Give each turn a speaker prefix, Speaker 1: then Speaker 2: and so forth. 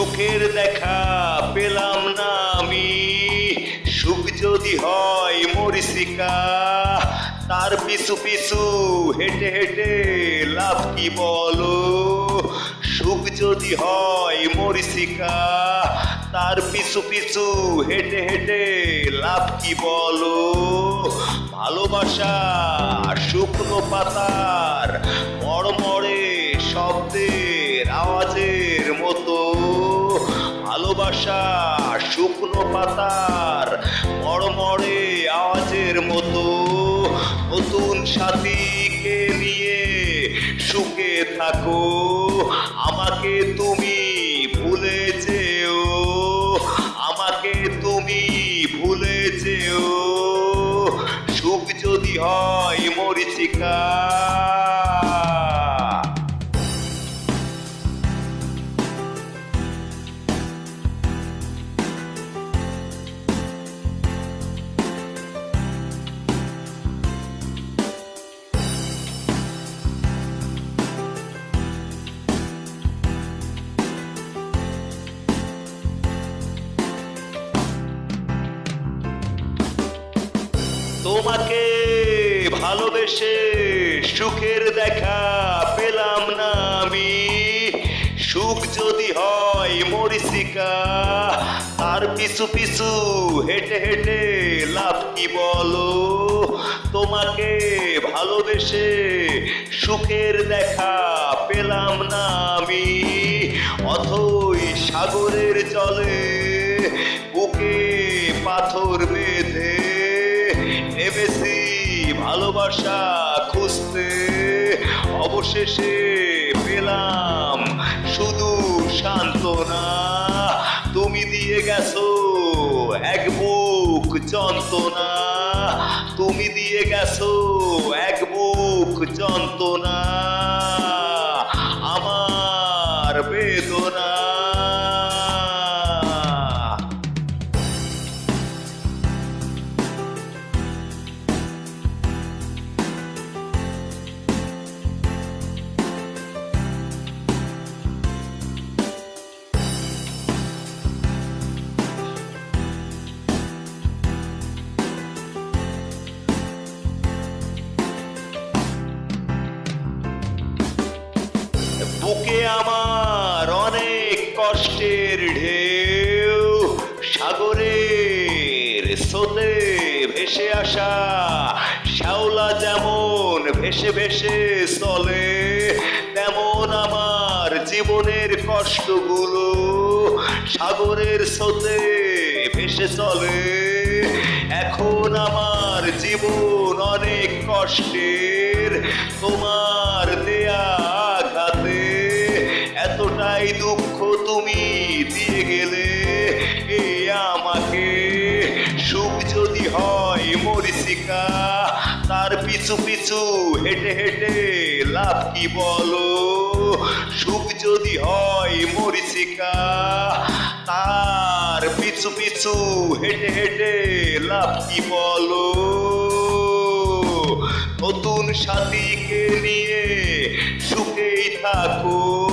Speaker 1: সুখের দেখা পেলাম না আমি। সুখ যদি হয় মরিচিকা, তার পিছু পিছু হেঁটে হেঁটে লাভ কি বলো? সুখ যদি হয় মরিচিকা, তার পিছু পিছু হেঁটে হেঁটে লাভ কি বলো? ভালোবাসা শুকনো পাতার মড়মড়ে ভালোবাসা, শুকনো পাতার মড়মড়ে আওয়াজের মতো। নতুন সাথীকে নিয়ে সুখে থাকো, আমাকে তুমি ভুলে যেও, আমাকে তুমি ভুলে যেও। সুখ যদি হয় মরিচিকা তোমাকে ভালোবেসে সুখের দেখা পেলাম না আমি। সুখ যদি হয় মরিচিকা, তার পিছু পিছু হেঁটে হেঁটে লাভ কি বলো? তোমাকে ভালোবেসে সুখের দেখা পেলাম না আমি। অথই সাগরের জলে ভালোবাসা খুঁজতে অবশেষে পেলাম। শুধু সান্ত্বনা, তুমি দিয়ে গেছো এক বুক যন্ত্রণা। তুমি দিয়ে গেছো এক বুক যন্ত্রণা। বুকে আমার অনেক কষ্টের ঢেউ। সাগরের স্রোতে ভেসে আসা শ্যাওলা যেমন ভেসে ভেসে চলে তেমন আমার জীবনের কষ্টগুলো সাগরের স্রোতে ভেসে চলে। এখন আমার জীবন অনেক কষ্টের। তোমার মরিচিকা তার পিছু পিছু হেঁটে হেঁটে লাভ কি বলো? সুখ যদি হয় মরিচিকা, তার পিছু পিছু হেঁটে হেঁটে লাভ কি বলো? নতুন সাথীকে নিয়ে সুখেই থাকো।